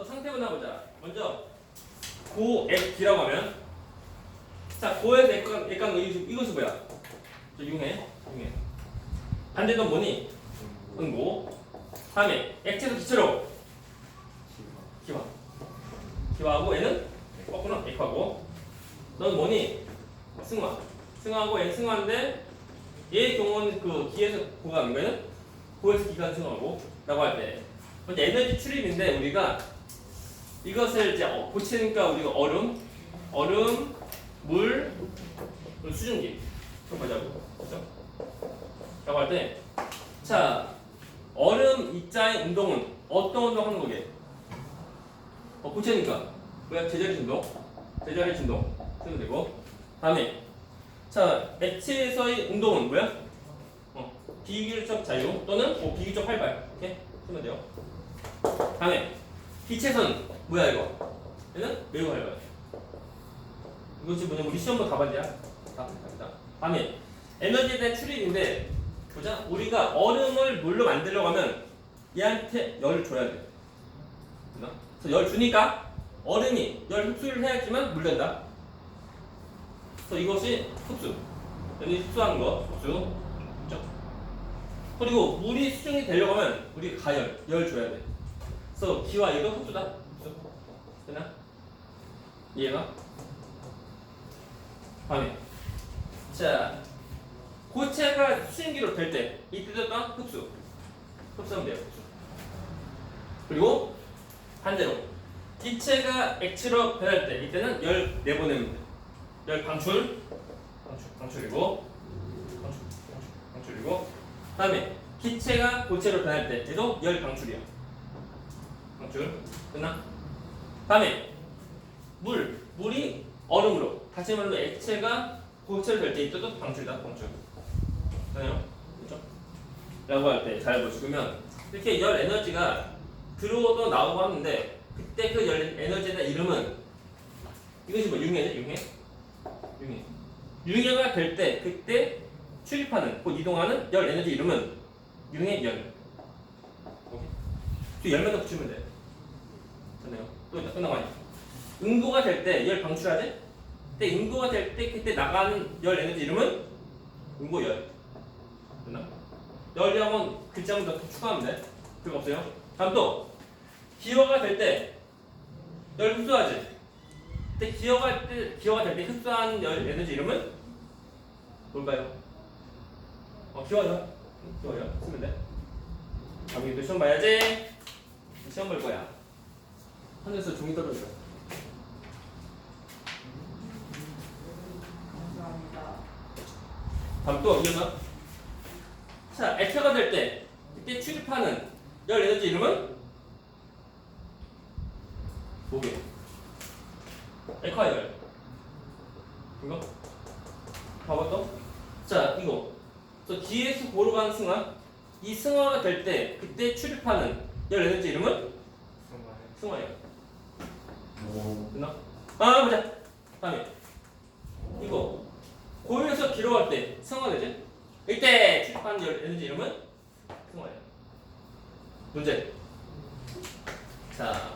또 상태분 나 보자. 먼저 고액 B라고 하면 자 고에서 액관 액관 이것이 뭐야? 저 융해 융해 반대도 뭐니? 응고 다음에 액체도 기체로 기화 기화하고 얘는 거꾸로 액화고 넌 뭐니? 승화 승화하고 얘는 승화인데 얘의 경우는 그 기에서 고가 는 거는 고에서 기가 승화하고 라고 할 때 먼저 에너지 출입인데 우리가 이것을 이제 어, 고치니까 우리가 얼음 얼음 물 수증기. 좀 보자고. 그죠? 라고 할 때 자 얼음 입자의 운동은 어떤 운동 하는 거게? 어, 고체니까. 뭐야 제자리 진동? 제자리 진동. 쓰면 되고. 다음에 자 액체에서의 운동은 뭐야? 어, 비규적 자유 또는 뭐 비규적 활발. 이렇게 쓰면 돼요. 다음에 기체선 뭐야 이거? 얘는 매우 활발 이것이 뭐냐 우리 시험도 답안이야 답입니다 다음에 에너지에 대한 출입인데 보자. 우리가 얼음을 물로 만들려고 하면 얘한테 열을 줘야 돼? 그래서 열 주니까 얼음이 열 흡수를 해야지만 물 된다. 그래서 이것이 흡수. 여기 흡수하는 거 흡수. 그죠? 그리고 물이 수증이 되려고 하면 우리 가열 열 줘야 돼. 그래서 기와 얘도 흡수다. 흡수 되나? 이해가? 다음에 자 고체가 수증기로 될 때 이때도 또 흡수. 흡수하면 돼요 흡수. 그리고 반대로 기체가 액체로 변할 때 이때는 열 내보내면 돼열 방출. 방출 방출이고 방출 방출 방출이고. 다음에 기체가 고체로 변할 때 얘도 열 방출이야. 방출. 끝나 다음에 물 물이 얼음으로 다시 말로 액체가 고체로 될때 이때도 방출이다 방출 되나요? 그렇죠? 라고 할 때 잘 보시면 이렇게 열 에너지가 들어오도 나오고 하는데 그때 그 열 에너지에 대한 이름은 이것이 뭐 융해죠 융해 융해 융해가 될 때 그때 출입하는 곧 이동하는 열 에너지 이름은 융해 열 오케이? 그 열만 더 붙이면 돼 됐나요? 또 이따 끝나고 하니 응고가 될 때 열 방출하지? 그때 응고가 될 때 그때 나가는 열 에너지 이름은? 응고 열. 됐나? 열이 한번 글자 한번 더 추가하면 돼. 그거 없어요? 다음 또. 기호가 될 때 열 흡수하지? 근데 기호가 때 기호가 될 때 흡수한 열 에너지 이름은? 뭘까요? 어 기호요 기호요. 쓰면 돼. 또 시험 봐야지. 시험 볼 거야 하늘에서 종이 떨어져. 감사합니다. 다음 또 이어서 자 액체가 될때 그때 출입하는 열 에너지 이름은? 뭐게? 액화열. 이거? 봐봐 또? 자 이거. 저 뒤에서 보러 가는 승화. 이 승화가 될 때 그때 출입하는 열 에너지 이름은? 승화열 됐나? 아 보자. 다음에. 이거. 고유에서 길어갈 때 승화되지? 이때 열 에너지 이름은? 승화열 문제. 자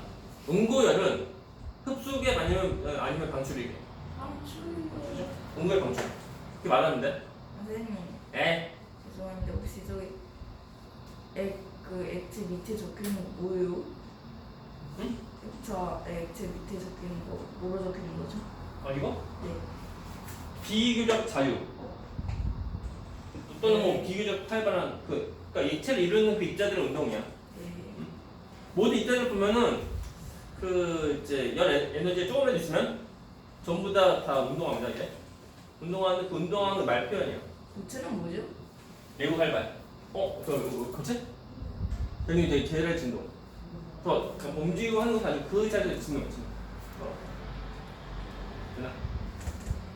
응고열은 흡수계 아니면 어, 아니면 방출이게 방출. 응고열 방출. 그게 말하는데? 선생님. 에? 죄송한데 혹시 저기 액그 액체 밑에 적혀 있는 거 뭐예요? 응? 액차 액체 밑에 적혀 있는 거 뭐로 적혀 있는 거죠? 어, 이거? 네. 비교적 자유 또는 뭐 비교적 활발한 그 그러니까 액체를 이루는 그 입자들의 운동이야 네. 모든 입자들 보면은 그 이제 열 에- 에너지에 조금이라도 있으면 전부 다 다 운동합니다 이게 운동하는 그 운동하는 말 표현이야 고체는 뭐죠? 매우 활발 어? 그, 그, 그치? 여기 이제 계열 진동 더 움직이고 하는 것이 아니고 그 자리에 진동 진동 어. 되나?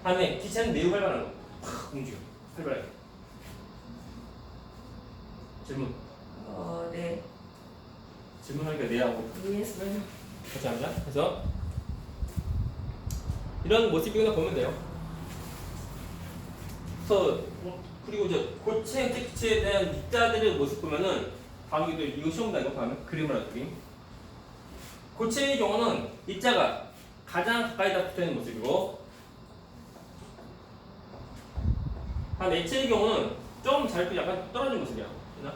다음에 기체는 매우 활발한 거확 움직여 활발하게 질문 어, 네. 질문하기가 내하고 이해했어요. 같이 합니다. 그래서 이런 모습이나 보면 돼요. 그래서 뭐, 그리고 이제 고체 액체에 대한 입자들의 모습 보면은 다음에도 이거 시험다 이거 보면 그림을 그림. 고체의 경우는 입자가 가장 가까이 다 붙어 있는 모습이고 한 액체의 경우는 좀잘 약간 떨어진 모습이야. 됐나?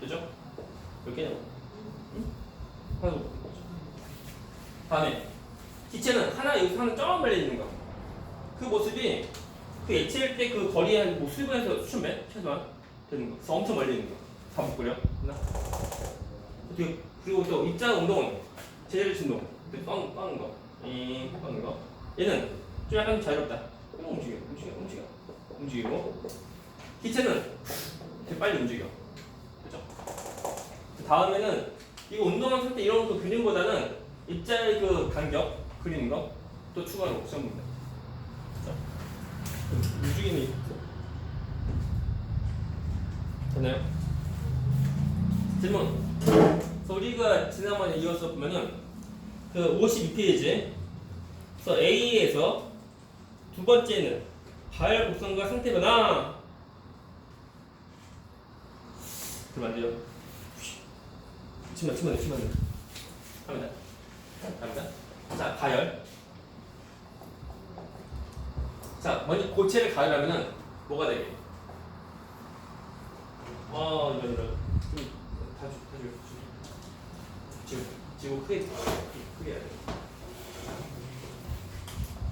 되죠? 몇 개냐? 응? 하나 더. 다음에 기체는 하나 여기서 하나 점 말려 있는 거. 그 모습이 그 액체일 때 그 거리에 한뭐 수분에서 수천 배 최소한 되는 거. 그래서 엄청 멀리 있는 거. 다 묶으려. 어떻게 그리고 또 입자 운동은 제일 진동. 빵 빵 거. 이 빵 거. 얘는 좀 약간 자유롭다. 그냥 움직여, 움직여, 움직여, 움직이고 기체는 되게 빨리 움직여. 그죠? 그 다음에는 이거 운동한 상태 이런 그 그림보다는 입자의 그 간격 그리는 거 또 추가로 옵션입니다. 자, 움직이는 이- 됐나요? 질문. 그래서 우리가 지난번에 이어서 보면은 그 52페이지에서 A에서 두 번째는 가열 곡선과 상태 변화. 그러면 안 돼요. 치면 치면 치면 갑니다. 갑니다. 자 가열. 자 먼저 고체를 가열하면은 뭐가 되게? 어 이런 이런 다주 다주 지금 지금 크게 크게 해야 돼.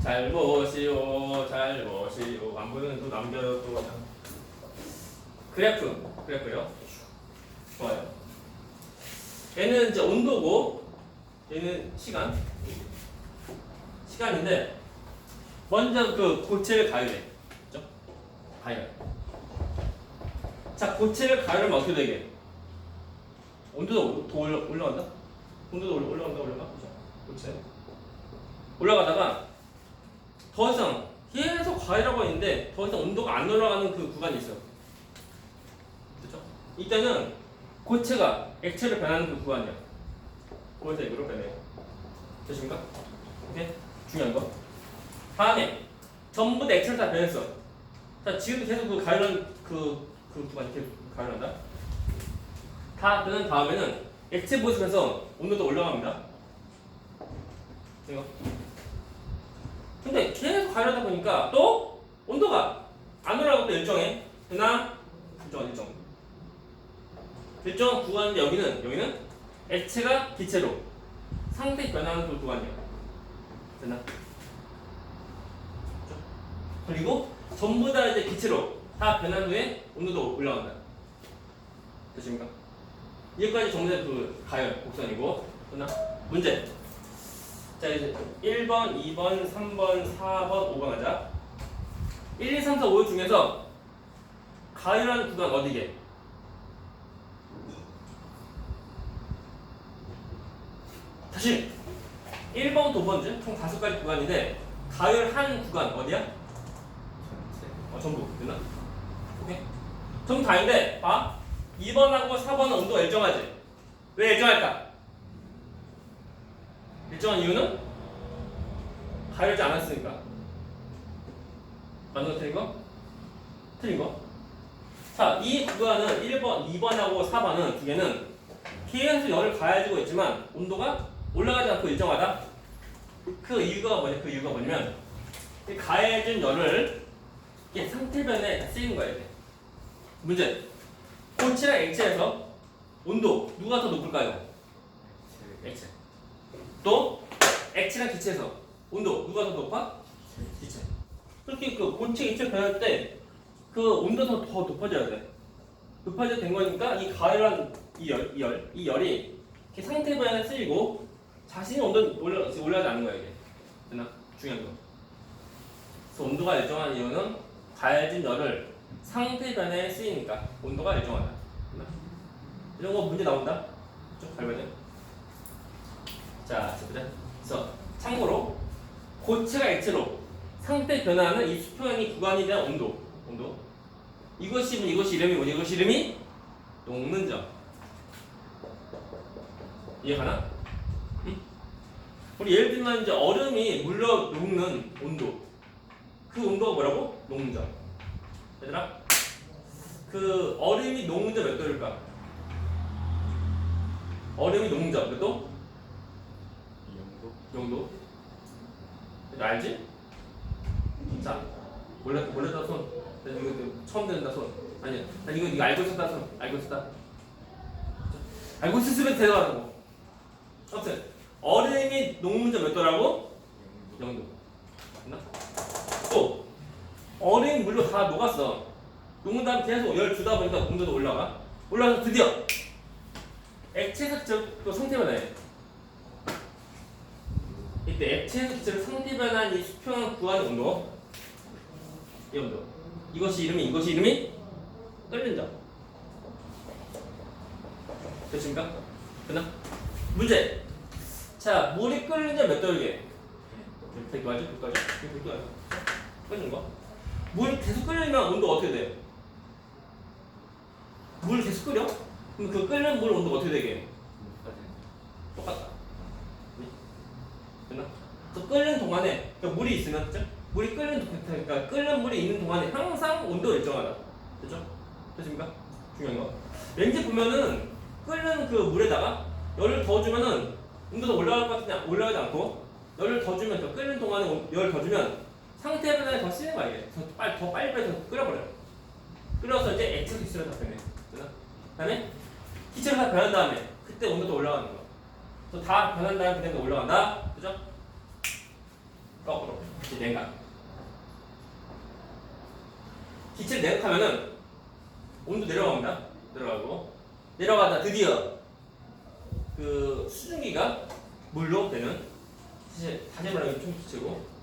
잘못이요 잘못이요 안 보이면 또 남겨요 또. 그냥. 그래프 그래프요. 좋아요. 얘는 이제 온도고 얘는 시간. 시간인데 먼저 그 고체를 가열해. 그죠? 가열. 자 고체를 가열하면 어떻게 되게. 온도도 올라간다 온도도 올라, 올라간다 올라가 그죠 고체 올라가다가 더 이상 계속 가열하고 있는데 더 이상 온도가 안 올라가는 그 구간이 있어. 그렇죠? 이때는 고체가 액체로 변하는 그 구간이야. 고색으로 변해요. 되십니까? 오케이? 중요한 거. 다음에 전부 다 액체로 다 변했어. 자 지금도 계속 그 가열한 그, 그 구간이 계속 가열한다. 다 변한 다음에는 액체 모습에서 온도도 올라갑니다. 이거. 근데 계속 가려다 보니까 또 온도가 안 올라가고 또 일정해. 되나? 일정한 일정. 일정 구간인데 여기는 여기는 액체가 기체로 상태 변하는 그 구간이야. 그죠? 그리고 전부 다 이제 기체로 다 변한 후에 온도도 올라간다. 되십니까? 여기까지 다그 가열 곡선이고, 되나? 문제. 자 이제 1번, 2번, 3번, 4번, 5번 하자 1, 2, 3, 4, 5 중에서 가열한 구간 어디게? 다시 1번, 2번 중총 다섯 가지 구간인데 가열한 구간 어디야? 어, 전부 됐나? 오케이 전부 다인데 봐 2번하고 4번은 온도가 일정하지 왜 일정할까? 일정한 이유는 가열지 않았으니까. 맞는 거 틀린 거? 틀린 거? 자, 이 구간은 1번, 2번하고 4번은 두 개는 계속 열을 가해지고 있지만 온도가 올라가지 않고 일정하다. 그 이유가 뭐냐? 그 이유가 뭐냐면 이 가해진 열을 이게 상태 변에 다 쓰이는 거야 이게. 문제. 고체랑 액체에서 온도 누가 더 높을까요? 액체. 또 액체랑 기체에서 온도 누가 더 높아? 기체. 그렇게 그 고체 기체 변할 때 그 온도가 더 높아져야 돼. 높아져 된 거니까 이 가열한 이 열, 이 열, 이 열이 이렇게 상태 변에 쓰이고 자신이 온도 올라 올라가지 않는 거야 이게. 되나? 중요한 거. 그래서 온도가 일정한 이유는 가해진 열을 상태 변에 쓰이니까 온도가 일정하다. 이런 거 문제 나온다. 봐야 돼. 자, 보자. 그래서 참고로 고체가 액체로 상태 변화하는 이 수평의 구간에 대한 온도, 온도. 이것이 이것이 이름이 뭐니? 이것이 이름이 녹는 점. 이해가나? 응? 우리 예를 들면 이제 얼음이 물러 녹는 온도. 그 온도가 뭐라고? 녹는 점. 얘들아, 그 얼음이 녹는 점몇 도일까? 얼음이 녹는 점몇 도? 정도. 이거 알지? 자, 몰래 몰래다 손. 나 이거 처음 듣는다 손. 아니, 나 이거 이거 알고 있었다 손. 알고 있었다. 자, 알고 있었으면 대답하라고. 아무튼 어린이 농문제 몇 도라고? 정도. 됐나? 또 어린 물로 다 녹았어. 녹은 다음 계속 열 주다 보니까 농도도 올라가. 올라가서 드디어 액체에서 또 상태 변화해. 이때 기체로 상태 변화한 이 수평을 구하는 온도. 이 온도. 이것이 이름이 이것이 이름이 끓는 점. 됐습니까? 됐나? 문제. 자, 물이 끓는 점몇 도이게? 100도까지? 100도까지? 100도까지? 끓는 거? 물이 계속 끓이면 온도 어떻게 돼? 물 계속 끓여? 그럼 그 끓는 물 온도 어떻게 되게? 똑같다. 됐나? 그 끓는 동안에 그러니까 물이 있으면 그죠? 물이 끓는 동- 그러니까 끓는 물이 있는 동안에 항상 온도가 일정하다. 됐죠? 됐습니까? 중요한 거. 왠지 보면은 끓는 그 물에다가 열을 더 주면은 온도가 올라갈 것 같은데 올라가지 않고 열을 더 주면 더 끓는 동안에 온- 열을 더 주면 상태 변화에 더 쓰는 거야 이게. 더 빨리 더 빨리 빨리 더 끓여버려. 끓여서 이제 액체 기체로 다 변해. 됐나? 그다음에 기체로 다 변한 다음에 그때 온도도 올라가는 거야. 그래서 다 변한 다음에 그때 올라간다. 그죠? 거꾸로 이제 냉각. 기체를 냉각하면은 온도 내려갑니다. 내려가고 내려가다 드디어 그 수증기가 물로 되는 사실 다시 말하면 좀 기체고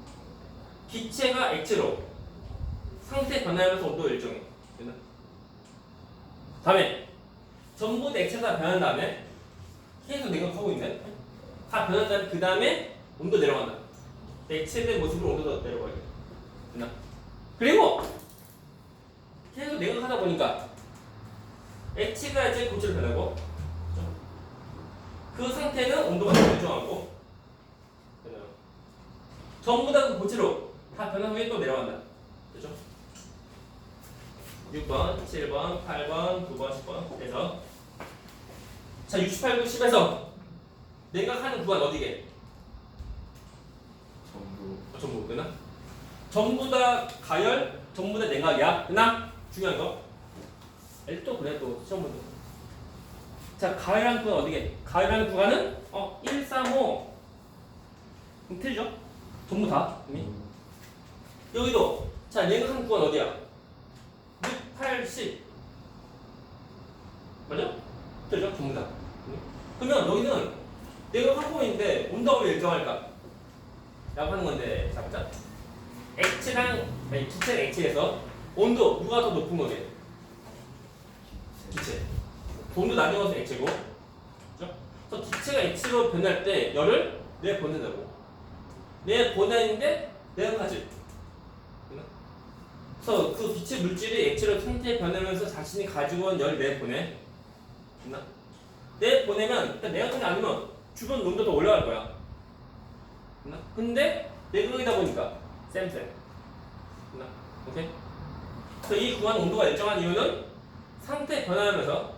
기체가 액체로 상태 변화하면서 온도 일정해. 됐나? 다음에 전부 다 액체가 변한 다음에 계속 냉각하고 있네. 다 변한 다음에 그 다음에 온도 내려간다. 액체된 모습으로 온도가 내려가요. 됐나? 그리고 계속 냉각하다 보니까 액체가 이제 고체로 변하고? 그 상태는 온도가 일정하고? 전부 다 그 고체로 다 변한 후에 또 내려간다. 그죠? 6번, 7번, 8번, 9번, 10번 해서 자 68, 90에서 냉각하는 구간 어디게? 전부 어, 전부 끝나? 전부 다 가열, 전부 다 냉각이야. 끝나? 중요한 거. L 또 그래 또 시험 문제. 자 가열하는 구간 어디게? 가열하는 구간은 어 1, 3, 5. 그럼 틀리죠? 전부 다. 이미. 여기도 자 냉각하는 구간 어디야? 6, 8, 10. 맞아? 틀리죠? 전부 다. 그러면 여기는 있는데 온도가 왜 일정할까? 라고 하는 건데 자 보자 액체랑 아니 기체랑 액체에서 온도 누가 더 높은 거게? 기체 온도 나뉘어서 액체고 그죠? 그래서 기체가 액체로 변할 때 열을 내보낸다고 내보내는데 내가하지 그래서 그 기체 물질이 액체로 상태 변하면서 자신이 가지고 온 열을 내보내 됐나? 내보내면 일단 내가하지 않으면 주변 온도도 올라갈 거야 됐나? 근데 내각이다 보니까 쌤쌤 됐나? 오케이? 그래서 이 구간 온도가 일정한 이유는 상태 변화하면서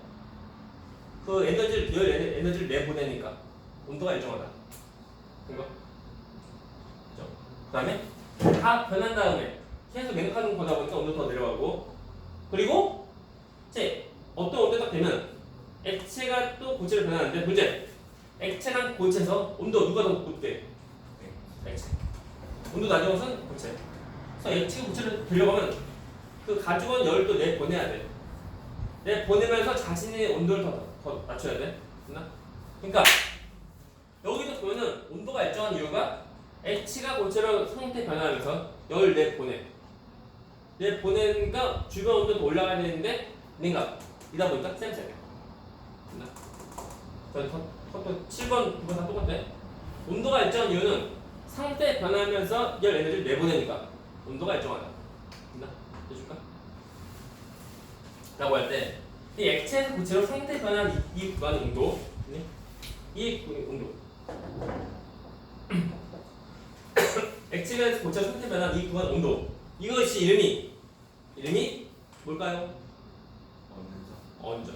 그 에너지를 열 에너- 에너지를 내보내니까 온도가 일정하다. 이거 그죠? 그다음에 다 변한 다음에 계속 냉각하는 거다 보니까 온도 더 내려가고 그리고 이제 어떤 온도 딱 되면 액체가 또 고체로 변하는데 문제 액체랑 고체에서 온도 누가 더 높게? 액체. 온도 낮은 것은 고체. 그래서 액체가 고체를 들려가면 그 가지고 온 열을 또 내보내야 돼. 내 보내면서 자신의 온도를 더, 더 낮춰야 돼. 됐나? 그러니까 여기도 보면은 온도가 일정한 이유가 액체가 고체로 상태 변화하면서 열을 내보내. 내보내니까 주변 온도도 올라가야 되는데 냉각. 이다 보니까 쌤쌤. 됐나? 터- 7번, 9번 다 똑같아. 온도가 일정한 이유는 상태 변하면서 열 에너지를 내보내니까 온도가 일정하다. 됐나? 해줄까? 라고 할 때 이 액체에서 고체로 상태 변한 이, 이 구간 온도 네? 이 구- 온도 액체에서 고체로 상태 변한 이 구간 온도 이것이 이름이 이름이 뭘까요? 언저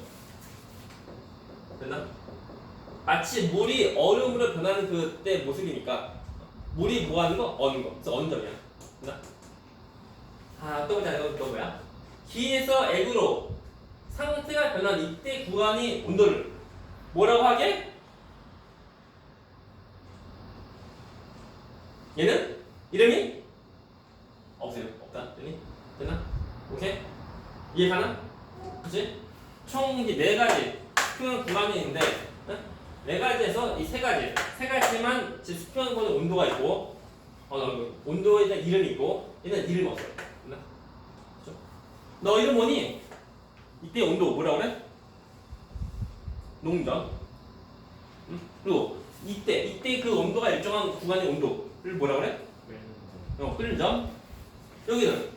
됐나? 마치 물이 얼음으로 변하는 그때 모습이니까 물이 뭐 하는 거? 어는 거. 그래서 점이야. 됐나? 아, 또 보자. 이거 또 뭐야? 기에서 액으로 상태가 변한 이때 구간이 온도를 뭐라고 하게? 얘는 이름이 없어요. 없다. 되니? 됐나? 오케이? 이해 가나? 그치? 총 이제 네 가지 수평 구간이 있는데 응? 네 가지에서 이 세 가지 세 가지만 지금 수평 구간에 온도가 있고 어, 어, 온도에 대한 이름이 있고 얘는 이름 없어요. 됐나? 그쵸? 너 이름 뭐니? 이때 온도 뭐라 그래? 농점. 응? 그리고 이때 이때 그 온도가 일정한 구간의 온도를 뭐라 그래? 어, 끓는 점. 여기는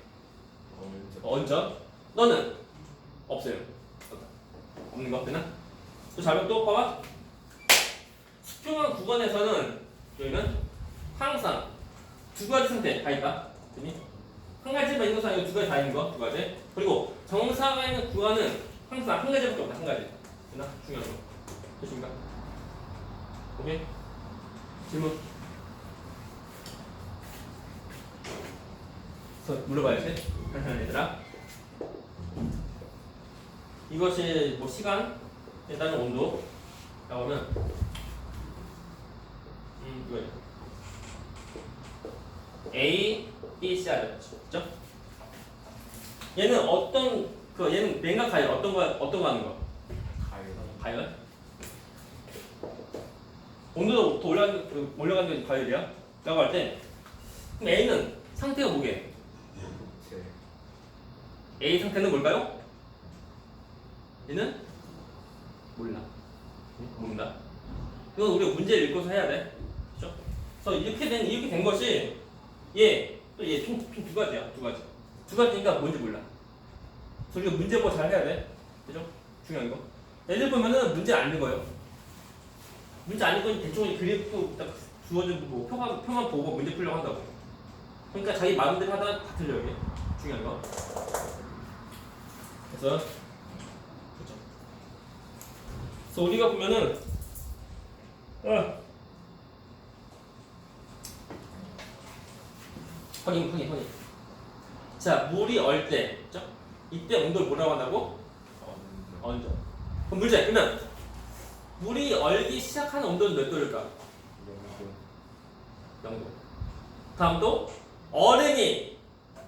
언점. 너는 없어요. 없는 거 되나? 또 잘못 또 봐봐. 수평한 구간에서는 여기는 항상 두 가지 상태 다 있다. 되니? 한 가지만 있는 아니고 두 가지 다 있는 거, 두 가지. 그리고 정사가 있는 구간은 항상 한 가지밖에 없다, 한 가지. 되나? 중요한 거. 됐습니까? 오케이? 질문. 물어봐야지. 얘들아. 이것이 뭐 시간, 일단은 온도. 나오면 음 이거예요. A, B, C 알았죠? 얘는 어떤 그 얘는 냉각하여 어떤 거 어떤 거 하는 거? 가열? 온도도 더 올라가는 그 올라가는 게 가열이야? 라고 할 때 A는 상태가 뭐게? A 상태는 뭘까요? 얘는 몰라. 모른다. 이건 우리가 문제를 읽고서 해야 돼. 그렇죠? 그래서 이렇게 된 이렇게 된 것이 얘또얘총총두 가지야. 두 가지. 두 가지니까 뭔지 몰라. 그래서 우리가 문제 보고 잘 해야 돼. 그죠? 중요한 거. 예를 보면은 문제 안 읽어요. 문제 안 읽으면 대충 그래프 딱 주어진 뭐 표만 표만 보고 문제 풀려고 한다고. 그러니까 자기 마음대로 하다가 다 틀려 이게 중요한 거. 그래서 그죠. 그래서 우리가 보면은 어. 확인 확인 확인. 자 물이 얼 때, 그죠? 이때 온도를 뭐라고 한다고? 언저. 그럼 문제 그러면 물이 얼기 시작하는 온도는 몇 도일까? 0도. 다음 또 얼음이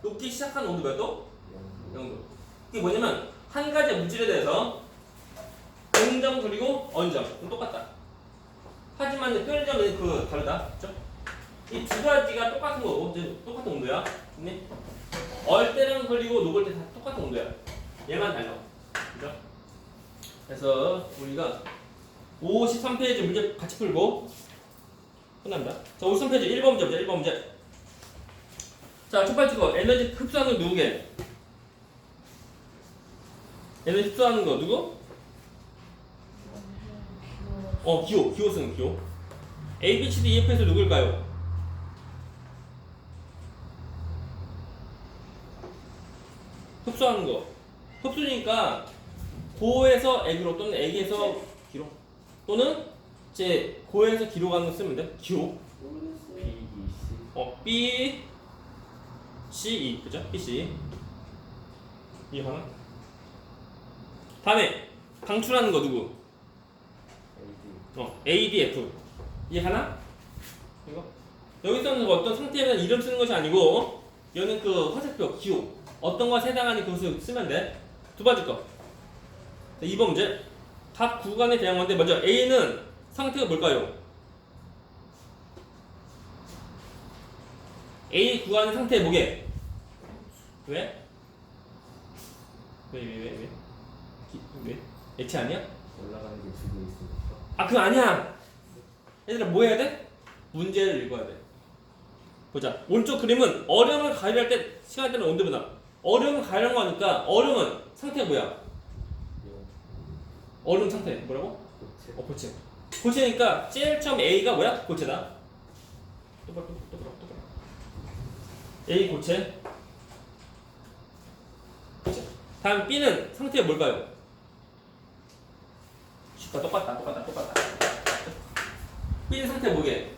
녹기 시작하는 온도 몇 도? 0도. 이게 뭐냐면 한 가지 물질에 대해서 공점 그리고 그럼 똑같다. 하지만 이제 표현점이 그 다르다. 그렇죠? 이 두 가지가 똑같은 거고 똑같은 온도야. 근데 얼 때랑 그리고 녹을 때 다 똑같은 온도야. 얘만 달라. 그죠? 그래서 우리가 53페이지 문제 같이 풀고 끝납니다. 자, 53페이지 1번 문제 보자. 1번 문제. 자, 첫 번째 거 에너지 흡수하는 거 누구게? 에너지 흡수하는 거 누구? 어, 기호. 기호 쓰는 기호. A, B, C, D, E, F에서 누굴까요? 흡수하는 거. 흡수니까 고에서 액으로 또는 액에서 기로 또는 이제 고에서 기로 가는 거 쓰면 돼. 기호. 어, B, C, E 그죠? B, C. 이해하나? 다음에 방출하는 거 누구? 어, A, D, F. 이해하나? 이거? 여기서는 뭐 어떤 상태에 대한 이름 쓰는 것이 아니고 얘는 그 화살표 기호 어떤 것에 해당하는 그것을 쓰면 돼. 두 번째 거. 자, 2번 문제. 각 구간에 대한 건데 먼저 A는 상태가 뭘까요? A 구간의 상태 뭐게? 왜? 왜 왜 왜 왜? 기- 왜? 액체 아니야? 올라가는 게 두개 있으니까 아 그거 아니야. 얘들아 뭐 해야 돼? 문제를 읽어야 돼. 보자. 오른쪽 그림은 얼음을 가열할 때 시간대는 온도보다 얼음을 가열한 거니까 얼음은 상태 뭐야? 영 얼음 상태 뭐라고? 고체 어 고체. 고체니까 제일 처음 A가 뭐야? 고체다. 똑바로 똑바로 똑바로. A 고체. 고체. 다음 B는 상태가 뭘까요? 쉽다 똑같다 똑같다 똑같다. B 상태 뭐게?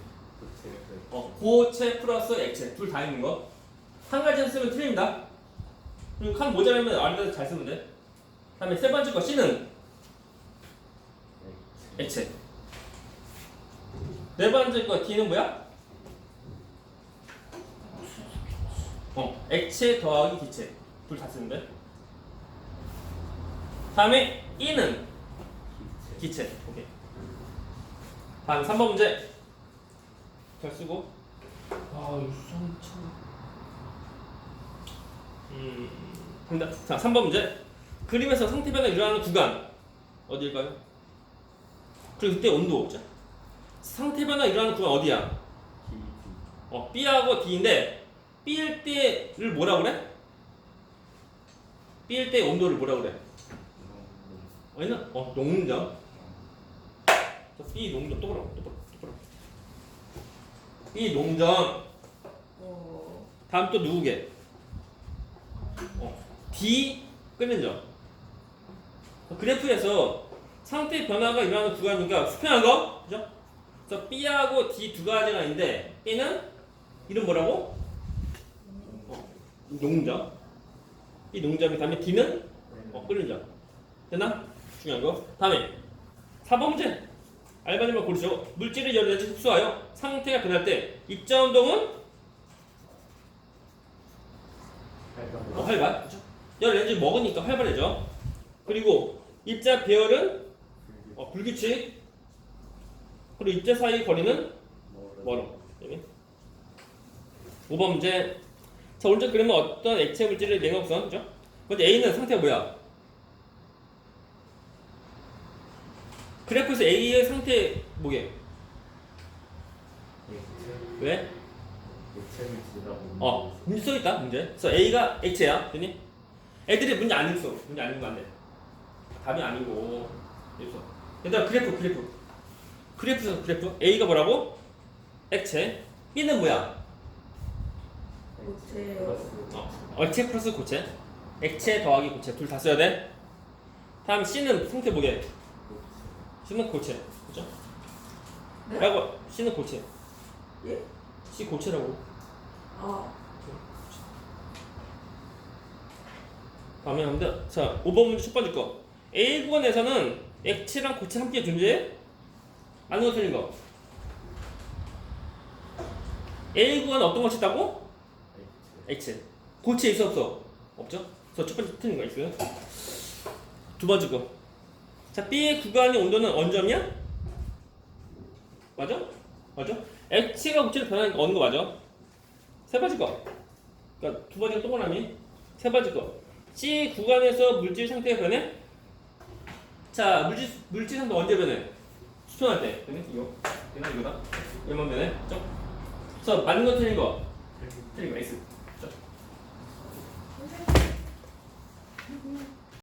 어, 고체 플러스 액체 둘 다 있는 거. 한 가지는 쓰면 틀립니다. 그리고 칸 모자라면 아래에서 잘 쓰면 돼. 다음에 세 번째 거 C는 액체. 네 번째 거 D는 뭐야? 어, 액체 더하기 기체. 둘 다 쓰는데. 다음에 E는 기체. 오케이. 다음 3번 문제. 잘 쓰고. 아, 이거 참, 참. 음. 자, 3번 문제. 그림에서 상태 변화 일어나는 구간 어디일까요? 그리고 그때 온도. 자, 상태 변화 일어나는 구간 어디야? 어, B하고 D인데 B일 때를 뭐라 그래? B일 때 온도를 뭐라 그래? 어디나? 어, 농점. 자, B 농점 보라고, 또 보라고. B 농점. 어, 다음 또 누구게? 어, D 끄는 점. 그래프에서 상태 변화가 일어나는 구간이니까 수평한 거, 그죠? 그래서 B하고 D 두 가지가 있는데 B는 이름 뭐라고? 어, 농점. B 농점이 다음에 D는 어, 끄는 점. 됐나? 중요한 거. 다음에 4번 문제. 알바님만 고르죠. 물질을 여러 가지 흡수하여 상태가 변할 때 입자 운동은 어, 활발. 그렇죠? 열 렌즈 먹으니까 활발해져. 그리고 입자 배열은 어, 불규칙. 그리고 입자 사이 거리는 멀어. 여기. 5번 문제. 자, 오른쪽 그림은 어떤 액체 물질의 냉각선, 그죠? 먼저 A는 상태가 뭐야? 그래프에서 A의 상태 뭐게? 왜? 어, 문제 써 있다 문제. 그래서 A가 액체야, 됐니? 애들이 문제 안 읽어. 문제 안 읽으면 안 돼. 답이 아니고. 그래서 얘들아 그래프 그래프. 그래프 그래프. A가 뭐라고? 액체. B는 뭐야? 고체. 어, 액체 플러스 고체. 액체 더하기 고체 둘 다 써야 돼. 다음 C는 상태 뭐게? C는 고체. 그죠? 네? 라고 C는 고체. 예? C 고체라고. 아, 다음에 합니다. 자, 5번 문제 첫 번째 거. A 구간에서는 액체랑 고체 함께 존재해? 아는 거 틀린 거. A 구간 어떤 것이 있다고? 액체. 고체 있어 없어? 없죠? 그래서 첫 번째 틀린 거 있어요. 두 번째 거. 자, B 구간의 온도는 어느 점이야? 맞아? 맞아? 액체가 고체로 변하는 거 어느 거 맞아? 세 번째 거. 그러니까 두 번째가 동그라미. 세 번째 거. C 구간에서 물질 상태가 변해? 자, 물질 물질 상태 언제 변해? 수평할 때. 변해? 이거. 얘가 이거다. 얘만 변해. 그죠? 그래서 맞는 거 틀린 거. 틀린 거 X. 선생님.